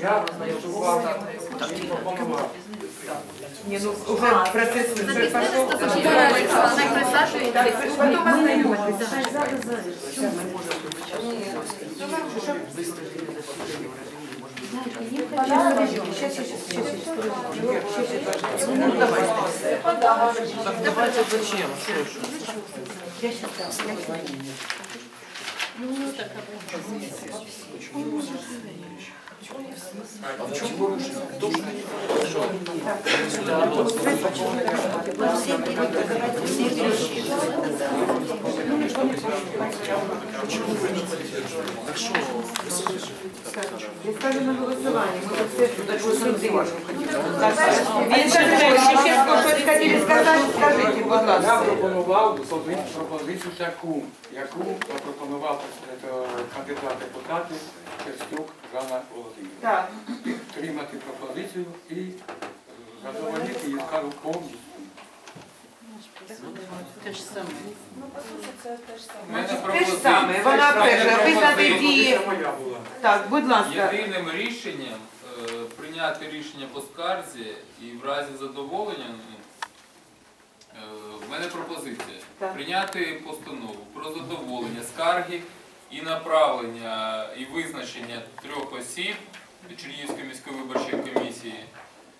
Я голосував, пропонував. Ні, ну вже процес вже пішов. Потім ознайомитися. Давайте зачем? Я ставлю на все ще щось хотіли будь Я ласка. пропонував пропозицію- таку, яку запропонував е, кандидат депутати Керстюк Жанна Володимирівна. Так. Підтримати пропозицію і задовольнити її скажу повністю. Те ж саме, вона перша, визнати дії. Це моя була. Так, будь ласка. Єдиним рішенням е, прийняти рішення по скарзі і в разі задоволення ну, е, в мене пропозиція Так. прийняти постанову про задоволення скарги і направлення і визначення трьох осіб Чернігівської міської виборчої комісії,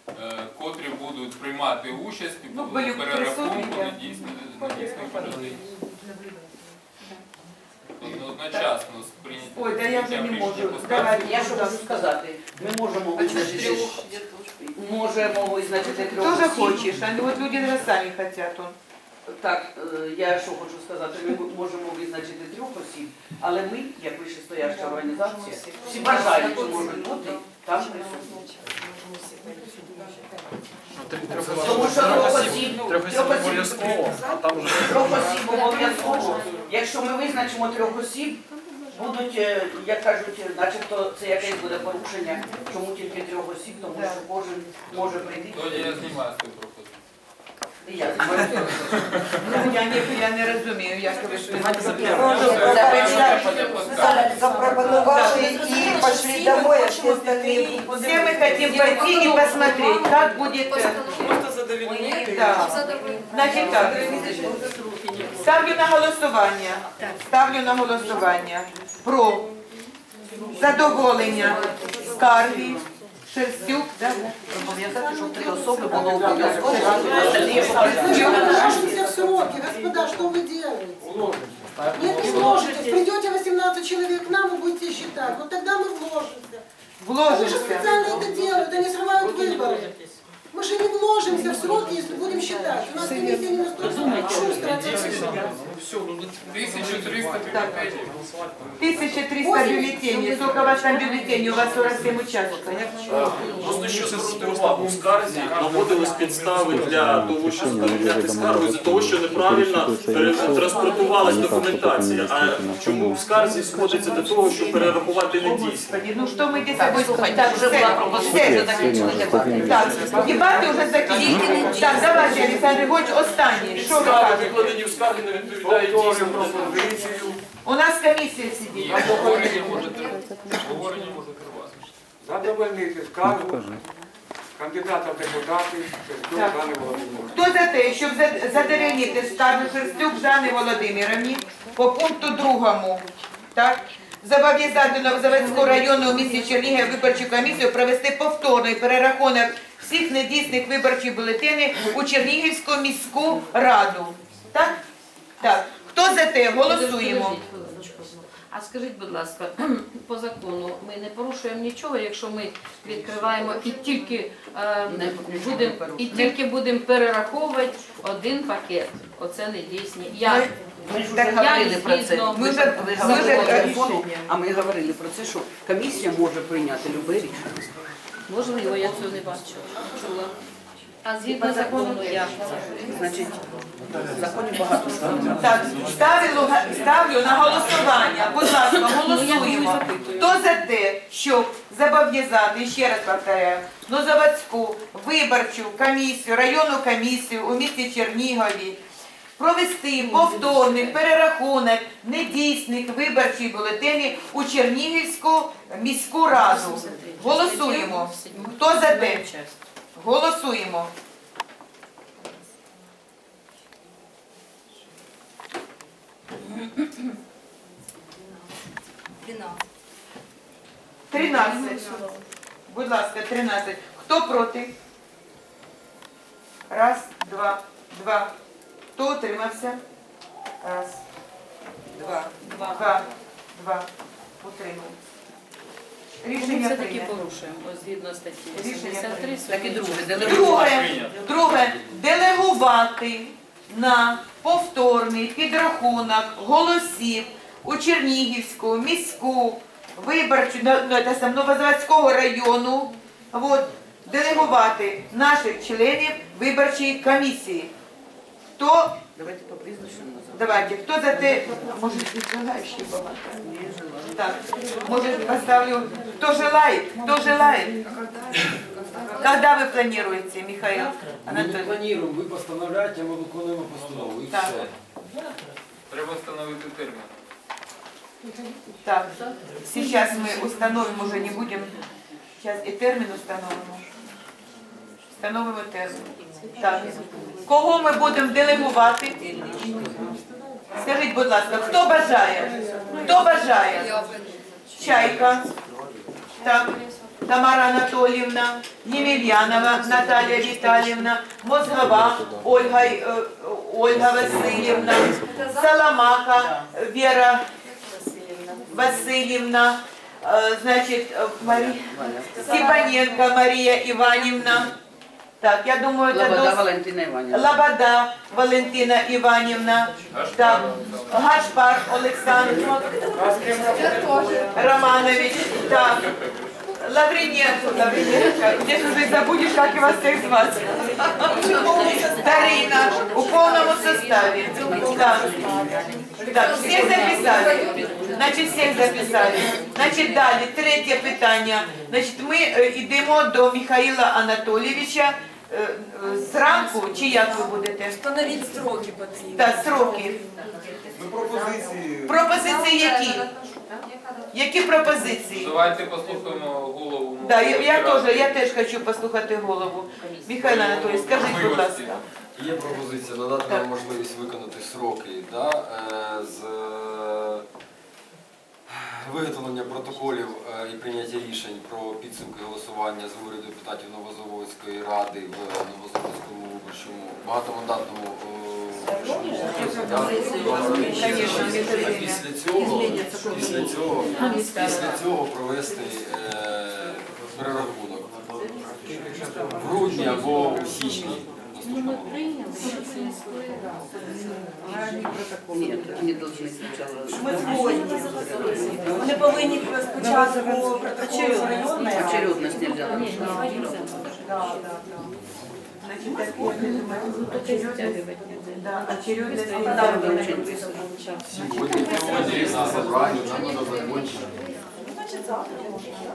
е, котрі будуть приймати участь у Ну, були перерахунку присутні, на дійсний на. Одночасно з прийняттям Ой, да я вже не можу. Давайте, Я що можу сказати, ми можемо визначити, можемо визначити трьох Тоже осіб. хочеш, а от люди зараз самі хочуть. Так, е, я що хочу сказати, ми можемо визначити трьох осіб, але ми, як вищестояща організація, всі бажаючі можуть бути там присутні. Тому що трьох осіб, трьох осіб, обов'язково, а там вже трьох осіб обов'язково. Якщо ми визначимо трьох осіб, будуть, е, як кажуть, начебто це якесь буде порушення, чому тільки трьох осіб, тому що кожен може прийти. Я. І. Ну, Я не, я не розумію, як ви ж запропоновали и пошли домой, а все остальные Все мы хотим пойти и посмотреть, как будет... Да. Значить так, ставлю на голосування, ставлю на голосування про задоволення скарги Шерстюк, да? Зобов'язати, щоб три особи було обов'язково. Ложимся в сроки, господа, что вы делаете? Нет, не вложитесь. Придете 18 человек к нам, вы будете считать. Вот тогда мы вложимся. Они же Вложимося. специально это делают, они срывают выборы. Мы же не вложимся в сроки, если будем считать. У нас комиссия не настолько шустрая. как вы. 1300 бюлетенів. 1300 бюллетеней. Сколько у вас там бюллетеней? У вас 47 участків. просто що звернути увагу в скарзі наводились підстави для того, щоб перевіряти скаргу з того, що неправильно пере- транспортувалась документація. А чому в скарзі сходиться до того, щоб перерахувати недійсно? Господи, ну что мы здесь с тобой слухайте, Так, вже все, була пропозиція, все. вже закінчили дебати. Так, дебати вже закінчені. Так, давайте, Олександр Григорьович, останній. Що ви Скарги, кажете? викладені в скарги, не Повторюю дійсному. пропозицію. У нас комісія сидить. Обговорення може тривати. Обговорення може тривати. Задовольнити скаргу кандидата в депутати Керстюк Так. Жанни Володимирівни. Хто за те, щоб за- задовольнити скаргу Шерстюк Жанни Володимировні по пункту другому, так? Зобов'язати Новозаводську районну у місті Чернігів виборчу комісію провести повторний перерахунок всіх недійсних виборчих бюлетенів у Чернігівську міську раду. Так? Так. Хто за те? Голосуємо. А скажіть, будь ласка, по закону ми не порушуємо нічого, якщо ми відкриваємо і тільки е, будемо і тільки будемо перераховувати один пакет. Оце не дійсні. Я Ми ж вже говорили про це. Ми вже- Ви ми вже по телефону, а ми говорили про це, що комісія може прийняти любе рішення. Можливо, я цього не бачила. Чула. А згідно закону це? Значить, в законі багато. Так, ставлю, ставлю на голосування. Будь ласка, голосуємо. Хто за те, щоб зобов'язати, ще раз повторяю, Нозаводську виборчу комісію, районну комісію у місті Чернігові провести повторний перерахунок недійсних виборчих бюлетенів у Чернігівську міську раду. Голосуємо. Хто за те? Голосуємо. Тринадцять. Будь ласка, 13. Хто проти? Раз, два, два. Хто утримався? Раз, два, два, два. Утримався. Рішення Все таки прийнято. порушуємо ось згідно статті Рішення 83. Так і друге, Друге, делегувати. друге, делегувати на повторний підрахунок голосів у Чернігівську міську виборчу ну, ну, це сам, Новозаводського району. От, делегувати наших членів виборчої комісії. Хто, Давайте по прізвищам назовемо. давайте, хто за те, може, желаючі багато? Так, может, поставлю, кто желает, кто желает. Когда вы планируете, Михаил Мы не Анатольевич? планируем, вы постановляете, мы виконуємо постанову. І Так. все. Треба встановити термін. Так, сейчас мы установим, уже не будем, сейчас и термин установим. Встановимо термін. Так. Кого ми будемо делегувати? Скажіть, будь ласка, хто бажає? Хто бажає? Чайка. Так. Тамара Анатоліївна, Ємельянова Наталія Віталіївна, Мозгова Ольга, е, Ольга Васильівна, Саламаха Віра Васильівна, е, значить, е, Марі... Степаненко Марія Іванівна. Так, я думаю, це Лобода досить. Валентина Іванівна. Лабада Валентина Іванівна, так, Гашпар Олександр Романович, так, Лавриненко, Лавриненко, здесь уже забудешь, как его всех звать. Дарина, у полному составе. Так, так, всех записали. Значить, всіх записали. Значить, далі, третє питання. Значить, ми е, йдемо до Михайла Анатолійовича зранку, чи як ви будете? Встановіть строки потрібно. Так, строки. Пропозиції які? Які пропозиції? Давайте послухаємо голову. Да, я, я теж, я теж хочу послухати голову. Михайло Анатолійович, скажіть, будь ласка. Є пропозиція надати Так. нам можливість виконати сроки да, е, з е, виготовлення протоколів е, і прийняття рішень про підсумки голосування з виборів депутатів Новозаводської ради в Новозаводському виборчому багатомандатному виборчому. Після цього, після цього, після цього провести е, перерахунок. В грудні або у січні наступного року. Ні, вони повинні спочатку. Ми згодні. Вони повинні спочатку протокол районної ради. Очередність не взяла. Значить, так, я думаю, да, очередність. Сьогодні проводили на собранні, нам треба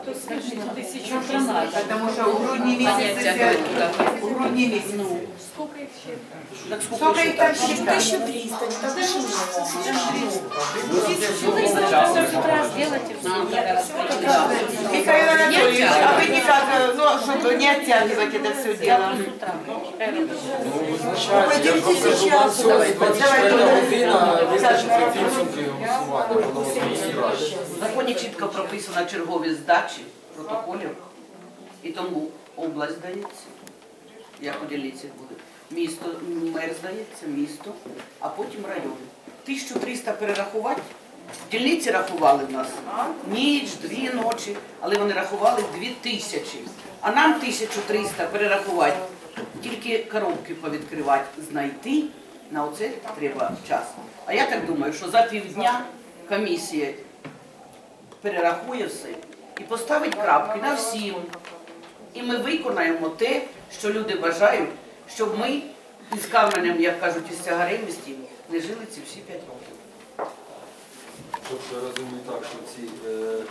закончити. Потому що у грудні місяці, у грудні місяці. Так Сколько їх там считать? 1300. Та ви що? Михаил Анатольевич, а вы никак, э, ну, чтобы не оттягивать это все дело. Ну, визначайте, я ж вам кажу, вам сьогодні 24 година визначити підсумки голосування по Новозаводській раді. В законі чітко прописано чергові здачі протоколів, і тому область здається, як поділіться буде. Місто, мер здається, місто, а потім район. 1300 перерахувати. Дільниці рахували в нас ніч, дві ночі, але вони рахували 2000. А нам 1300 перерахувати. Тільки коробки повідкривати, знайти, на оце треба час. А я так думаю, що за півдня комісія перерахує все і поставить крапки на всім. І ми виконаємо те, що люди бажають, щоб ми із каменем, як кажуть, із тягаревістів не жили ці всі п'ять років. Тобто я розумію так, що ці е,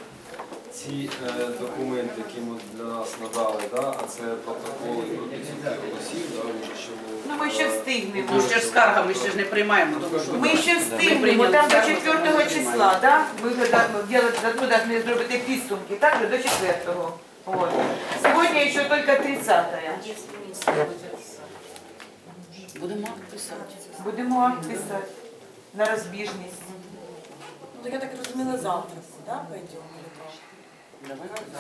ці е, документи, які ми для нас надали, да, а це протоколи про підсумки голосів, да, виборчому. Ну ми ще встигнемо. Ну ще ж скарга, ми ще ж не приймаємо. тому що- Ми ще встигнемо, там до 4 числа, да? Ми должны зробити підсумки, так же, до 4-го. Вот. Сьогодні ще тільки 30-е. Будемо акт писати. Будемо акт писати на розбіжність. Ну, так я так розуміла, завтра, да, пойдемо?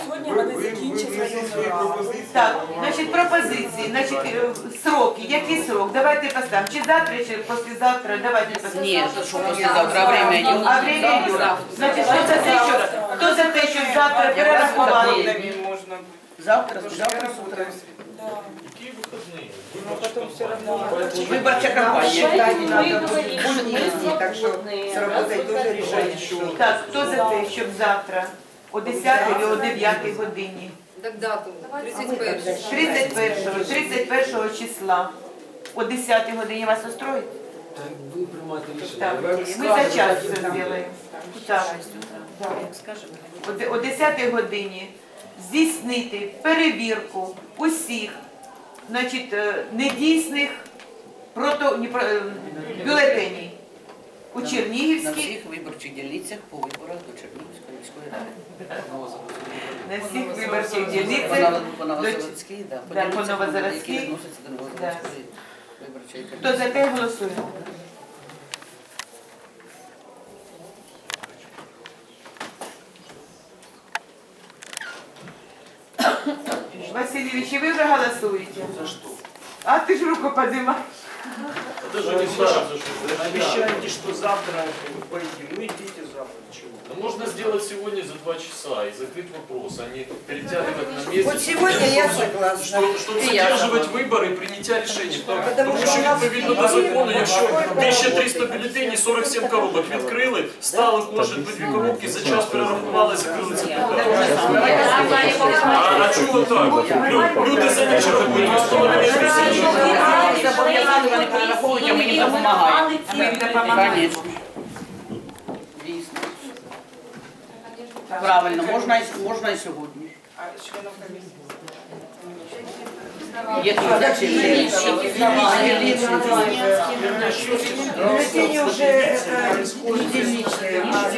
Сьогодні вони закінчать районну раду. Так, значить пропозиції, значить е, сроки, який срок? Давайте поставимо. Чи завтра, чи післязавтра, давайте поставимо. Ні, то що післязавтра, а время йде. А время йде. Значить, хто за те, що, хто за те, щоб завтра перерахували? Завтра, завтра з утра. Виборча кампанія. Так что сработать тоже решение. Так, хто за те, щоб завтра о 10 і о 9 годині? Так дату, 31 31, 31 числа о 10 годині вас устроїть? Так ви приймаєте рішення. Так, ми за час все зробимо. Так. О де- О 10 годині здійснити перевірку усіх значить, е, недійсних прото, про- е, бюлетенів у На Чернігівській, всіх виборчих дільницях по виборах до Чернігівської міської ради. на всіх виборчих дільницях. По Новозаводській, да. Да, по дільницях, Новозаводській. відносяться до Новозаводської виборчої Хто за те голосує? Васильевич, и вы уже голосуете? За что? А ты же руку поднимаешь. Даже не знаю, за что. Обещаете, что завтра вы пойдете. Ну идите завтра. Чего? Да можно сделать сегодня за два часа и закрыть вопрос, а не перетягивать на месяц. Вот сегодня я согласна. Щоб, щоб задержувати вибори і прийняття рішень. Тому, Потому тому що що у нас відповідно до закону, якщо 1300 бюлетенів, 47 коробок відкрили, стали кожен по дві коробки, за час перерахували, закрили це питання. А, а чого так? Лю- Люди за ніч рахують, ніхто не Вони Зобов'язали, вони перераховують, а ми їм допомагаємо. А им допомагаем. Дійсно. Правильно, можна і, можна і сьогодні. Є тут Бюллетени уже это не дельничные, а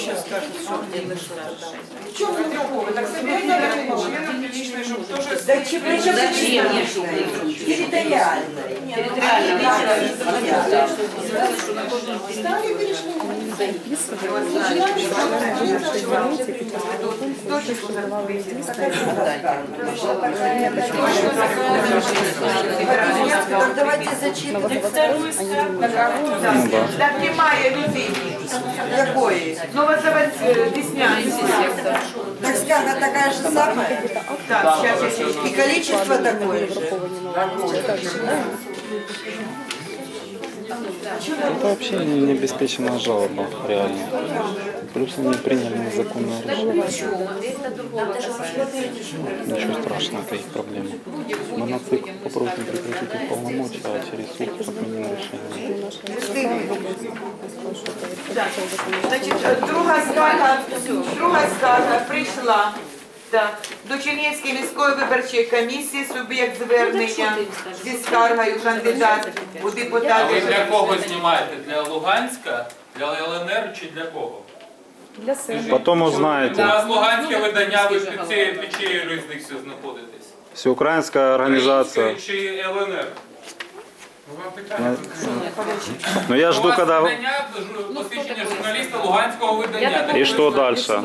еще скажут, что где мы что В чем вы такого? Так члены приличной жопы тоже... Зачем? Зачем не жопы? Территориально. Территориально. Стали перешли. Записывали. Давайте зачитывать. Так немає людини. Какой? Новозаводський, Деснянський. Так такая же самая? Так, сейчас И количество такое же? Это вообще не, не обеспечена жалоба, реально. Плюс они приняли незаконное решение. Ничего страшного, это их проблема. Мы на ЦИК попросим прекратить их полномочия, а через суд отменим решение. Значить, друга скарга, друга скарга прийшла так, до Чернігівської міської виборчої комісії суб'єкт звернення зі скаргою кандидат у А депутати. ви для кого знімаєте? Для Луганська, для ЛНР чи для кого? Потом У узнаете. нас Луганське видання, ви під цією під чиєю юрисдикцією знаходитесь? Всеукраинская организация. Українською чи ЛНР? Ну. Но я У жду, вас когда... видання, жу- посвідчення журналіста Луганського видання. И что дальше?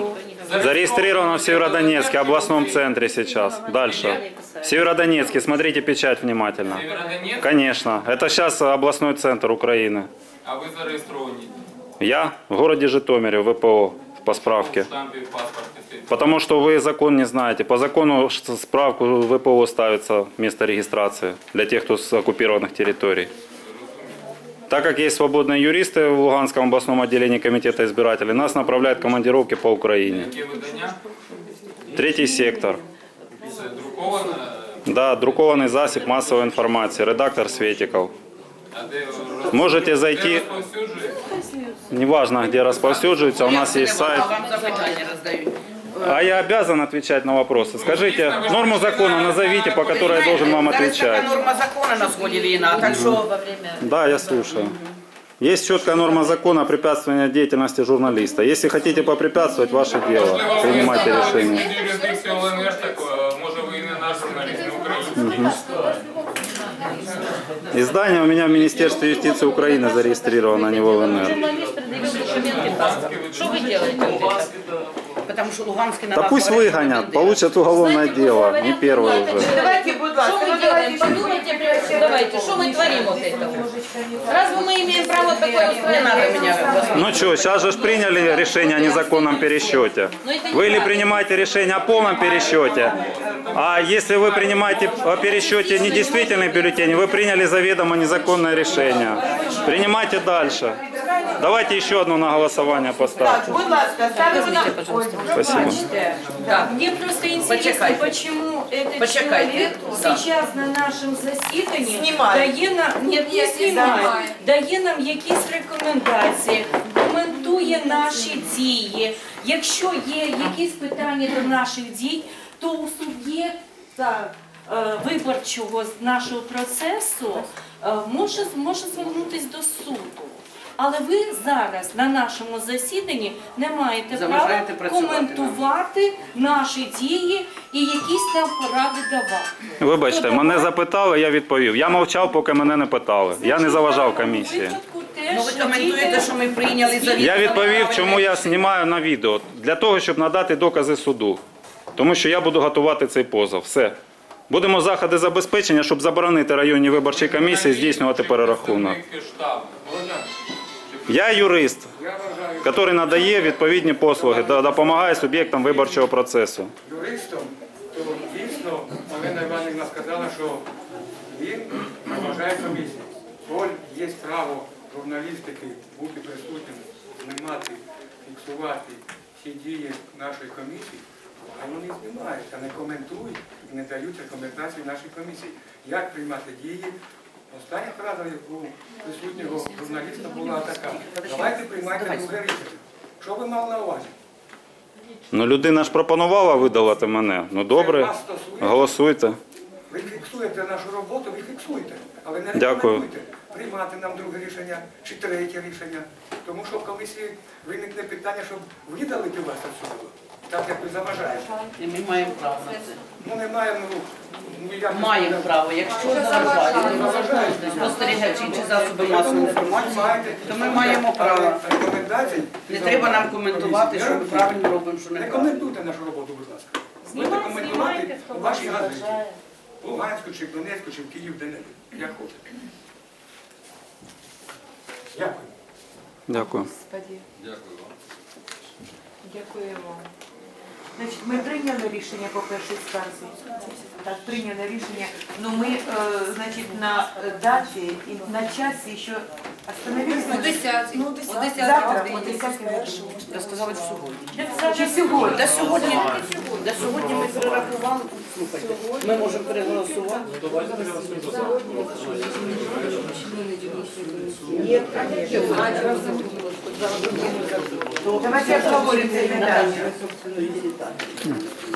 Зарегистрировано в Северодонецке, областном центре сейчас. Дальше. Северодонецкий, смотрите печать внимательно. Сєвєродонецьк, Конечно. Это сейчас областной центр Украины. а ви зареєстровані Я в городе Житомире, ВПО, по в справке. штампі в паспорті. стоїть. Потому что вы закон не знаете. По закону ш- справку ВПО ставится место регистрации для тех, кто с оккупированных территорий. Так как есть свободные юристы в Луганском областном отделении комитета избирателей, нас направляют в командировки по Украине. Яке видання? Третий сектор. Це друковане, Да, друкований засіб масової інформації, редактор Светиков. А де роз- Можете де зайти, розповсюджується? неважно где розповсюджується, у нас есть сайт. Вам запитання роздають. А я обязан отвечать на вопросы. Скажите, норму закона назовите, по которой я должен вам Зараз отвечать. така норма закону на сході війна, так що Во время Да, я слушаю. Есть четкая норма закона о препятствовании деятельности журналиста. Если хотите попрепятствовать, ваше дело. Можливо, ви Принимайте знаходитесь решение. під юрисдикцією ЛНР, так е, може ви і не наш журналіст, не український. Издание у меня в Министерстве юстиции Украины зарегистрировано, а не в ЛНР. журналист предъявил документы паспорт. Что вы делаете? Потому що Луганський на Да нас пусть выгонят, получат уголовное Знаете, дело, не первое ну, уже. же, Давайте, будь ласка, Что ну мы делаем? давайте. Подумайте, давайте, что мы творим вот это вот? Разве мы имеем право такое Не надо устраивать? меня Ну что, сейчас же ж приняли решение о незаконном пересчете. Вы или принимаете решение о полном пересчете, а если вы принимаете о пересчете недействительный бюллетень, вы приняли заведомо незаконное решение. Принимайте дальше. Давайте еще одно на голосование Так, будь ласка, ставимо на... Ой, Спасибо. Да, мне просто интересно, Почекайте. почему этот Почекайте, человек да. сейчас на нашому засіданні Знімає. дає нам нет, не знімає, дає нам якісь рекомендації, коментує наші дії. Якщо є якісь питання до наших дій, то у суб'єкта е, виборчого з нашого процесу е, може, може звернутися до суду. Але ви зараз на нашому засіданні не маєте права працювати нам. коментувати наші дії і якісь нам поради давати. Вибачте, мене запитали, я відповів. Я мовчав, поки мене не питали. Я не заважав комісії. Випадку теж Ну ви коментуєте, діти- що ми прийняли завідомо. Я відповів, чому я знімаю на відео. Для того, щоб надати докази суду. Тому що я буду готувати цей позов. Все. Будемо заходи забезпечення, щоб заборонити районній виборчій комісії здійснювати перерахунок. Представник штабу. Я юрист, який надає відповідні послуги, допомагає суб'єктам виборчого процесу. юристом, то дійсно Олена Іванівна сказала, що він вважає комісію. Коль є право журналістики бути присутнім, знімати, фіксувати всі дії нашої комісії, а вони знімають, а не коментують і не дають рекомендації нашій комісії, як приймати дії. Остання фраза, яку присутнього журналіста була така. Давайте приймайте друге рішення. Що ви мали на увазі? Ну, людина ж пропонувала видалити мене. Ну добре, Вас стосується. голосуйте. Ви фіксуєте нашу роботу, ви фіксуєте, але не Дякую. рекомендуйте приймати нам друге рішення чи третє рішення. Тому що в комісії виникне питання, щоб видалити вас відсюди, так як ви заважаєте. І ми маємо право на це. Ну немає, ну, ну як ви Маємо право. Якщо заважають спостерігачі чи засоби масової інформації, то ми маємо право. Рекомендацій Не треба нам коментувати, що ми правильно робимо, що Не неправильно. коментуйте нашу роботу, будь ласка. Будете коментувати у вашій газеті. В Луганську, чи в Донецьку, чи в Київ, де-небудь. Як хочете. Дякую. Дякую. Дякую вам. Дякуємо. Значить, ми прийняли рішення по першій скарзі. Так, прийняли рішення. Ну ми, е, значить, на даті і на часі ще остановилися. Ну, 10. Ну, Завтра, о 10 годині. Я сказала сьогодні. Чи сьогодні? Де сьогодні, де сьогодні ми перерахували, слухайте, ми можемо переголосувати. Давайте обговоримо це питання.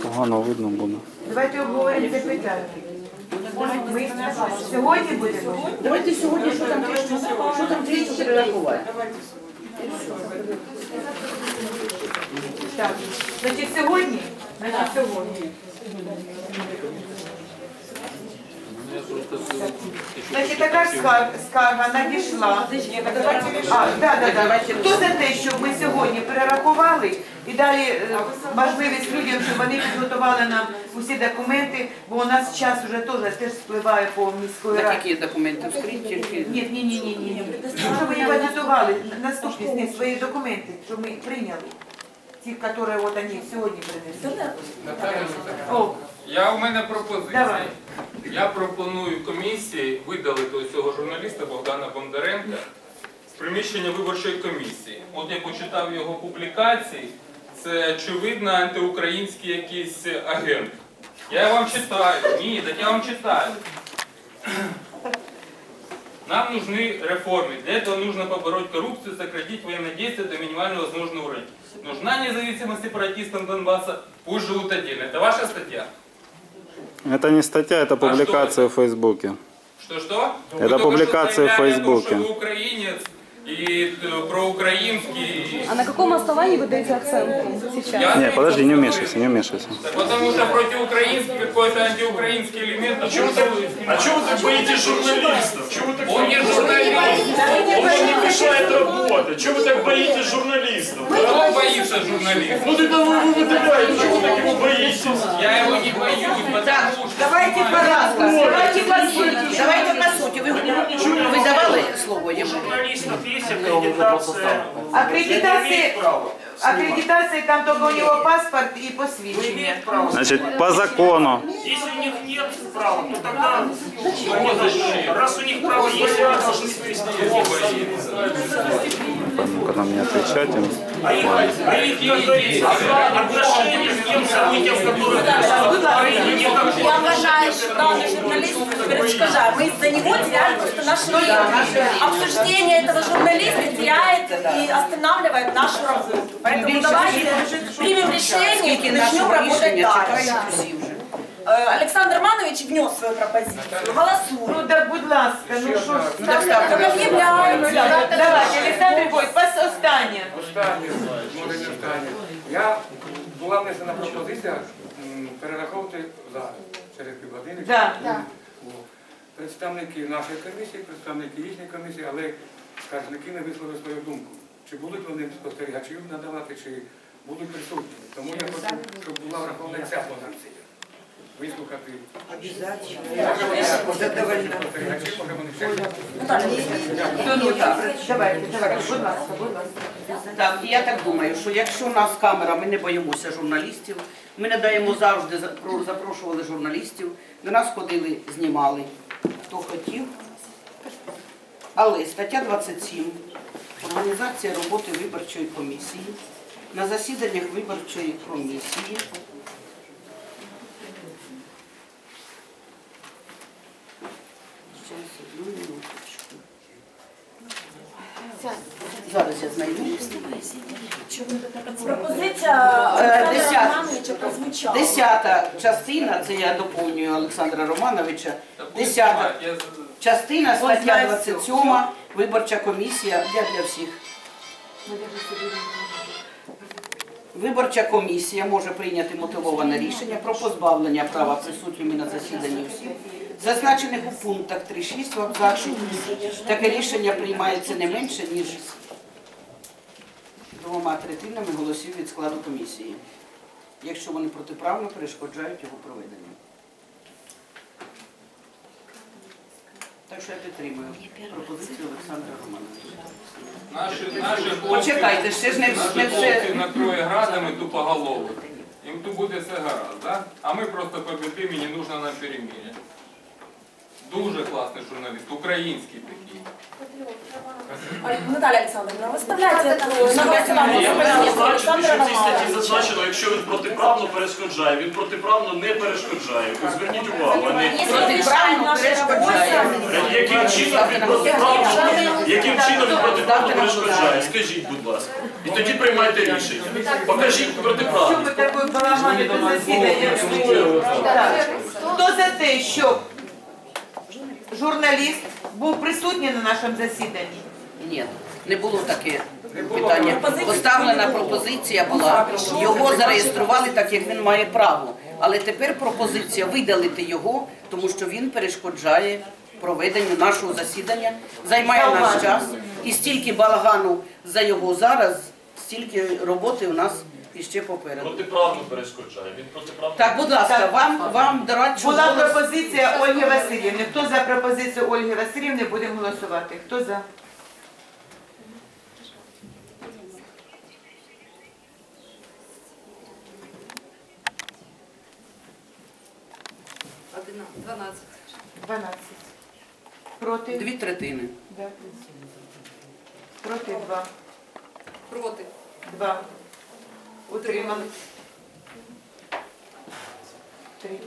Погано видно буде. Давайте обговоримо це питання. Ми сьогодні будемо? Давайте сьогодні, що там трішки, що там трішки перерахувати. Так. Значить, сьогодні? Значить, сьогодні. Значить, така ж скарга надійшла. А, да, да, да. Хто за те, щоб ми сьогодні перерахували і дали е, можливість людям, щоб вони підготували нам усі документи, бо у нас час вже теж теж спливає по міської раді. які документи вскриті, Ні, ні, ні, ні, ні. Щоб вони підготували наступні з них свої документи, щоб ми прийняли. Ті, які от вони сьогодні принесли. Я у мене пропозиція. Давай. Я пропоную комісії видалити ось цього журналіста Богдана Бондаренка з приміщення виборчої комісії. От я почитав його публікації. Це очевидно антиукраїнський якийсь агент. Я вам читаю. Ні, так я вам читаю. Нам нужны реформы. Для этого нужно побороть коррупцию, сократить военные действия до минимально возможного уровня. Нужна независимость сепаратистам Донбасса, пусть живут отдельно. Это ваша статья? Это не статья, это публикация в Фейсбуке. Что-что? Это Вы только публикация что в заявляли о том, Фейсбуке. что вы украинец и э, проукраинский. А на каком основании вы даете оценку сейчас? Я Не, подожди, не вмешивайся, не вмешивайся. Так потому что противоукраинский какой-то антиукраинский элемент. А Чего вы, а чего вы так боитесь журналистов? Чего вы так Он не боитесь журналист. Он вам не мешает работать. Чего вы так боитесь журналистов? Кто боится журналиста? Ну тогда вы его выдаляете, чего вы так его боитесь? Я его не боюсь, Так, потому что... давайте по давайте по суті. Давайте по суті. Ви, ви давали слово йому? Журналистов есть аккредитация. Аккредитация, право. аккредитация там только у него паспорт и Вы посвящение. имеете право. Значит, по закону. Если у них нет права, то тогда они должны, раз у них право есть, они должны свести Ну-ка нам не отвечать им. А их, а их отношение к тем событиям, которые происходят, Я вважаю, що даний журналіст перешкоджає. Мы из-за него теряем просто наше время. Обсуждение этого журналиста теряет и останавливает нашу работу. Поэтому давайте примем решение и Скільки начнем нашого работать рішення дальше. Александр Романович внес свою пропозицию. Ну Голосуем. так, будь ласка, ну що ж. Ну, так ставте Так на. Давайте, Олександр Бойко, пас останнє. Останнє, може не останнє. Я була внесена пропозиція м, перераховувати зараз через півгодини. Да. О, Представники нашої комісії, представники їхньої комісії, але скаржники не висловили свою думку. Чи будуть вони спостерігачів надавати, чи будуть присутні. Тому я хочу, щоб була врахована ця позиція. Вислухати. Так, і я так думаю, що якщо у нас камера, ми не боїмося журналістів, ми не даємо завжди запрошували журналістів, до нас ходили, знімали, хто хотів. Але стаття 27 організація роботи виборчої комісії на засіданнях виборчої комісії. Пропозиція Е, Олександра десят. Романовича прозвучала. Десята частина, це я доповнюю Олександра Романовича. Десята частина, стаття 27, виборча комісія для, для всіх. Виборча комісія може прийняти мотивоване рішення про позбавлення права присутніми на засіданні осіб, зазначених у пунктах 3.6 в абзаці. Таке рішення приймається не менше, ніж двома третинами голосів від складу комісії, якщо вони протиправно перешкоджають його проведенню. Так що я підтримую пропозицію Олександра Романовича. Наші, наші Почекайте, ще ж не, наші все. хлопці накроє градами тупоголових. Їм тут буде все гаразд, да? а ми просто побідимо і не нужно нам перемір'я. Дуже класний журналіст, український такий. Наталья Александровна, вы вставляете эту на Я голосование хочу пропозицию зазначити, Александра що в цій статті зазначено, якщо він протиправно перешкоджає, він протиправно не перешкоджає. Зверніть увагу, а не яким чином він протиправно, яким чином він протиправно перешкоджає. Скажіть, будь ласка. І тоді приймайте рішення. Покажіть Що ви такою балаганите засідання? Хто за те, щоб журналіст був присутній на нашому засіданні? Ні, не було таке питання. Поставлена пропозиція була, його зареєстрували так, як він має право. Але тепер пропозиція видалити його, тому що він перешкоджає проведенню нашого засідання, займає наш час. І стільки балагану за його зараз, стільки роботи у нас іще попереду. Протиправно перешкоджає. Він протиправно. Так, будь ласка, вам, вам дорадчу Була голос. пропозиція Ольги Васильівни. Хто за пропозицію Ольги Васильівни, будемо голосувати. Хто за? Дванадцять. 12. Проти? Дві третини. Да. Проти 2. Проти. 2. Утримали. Три.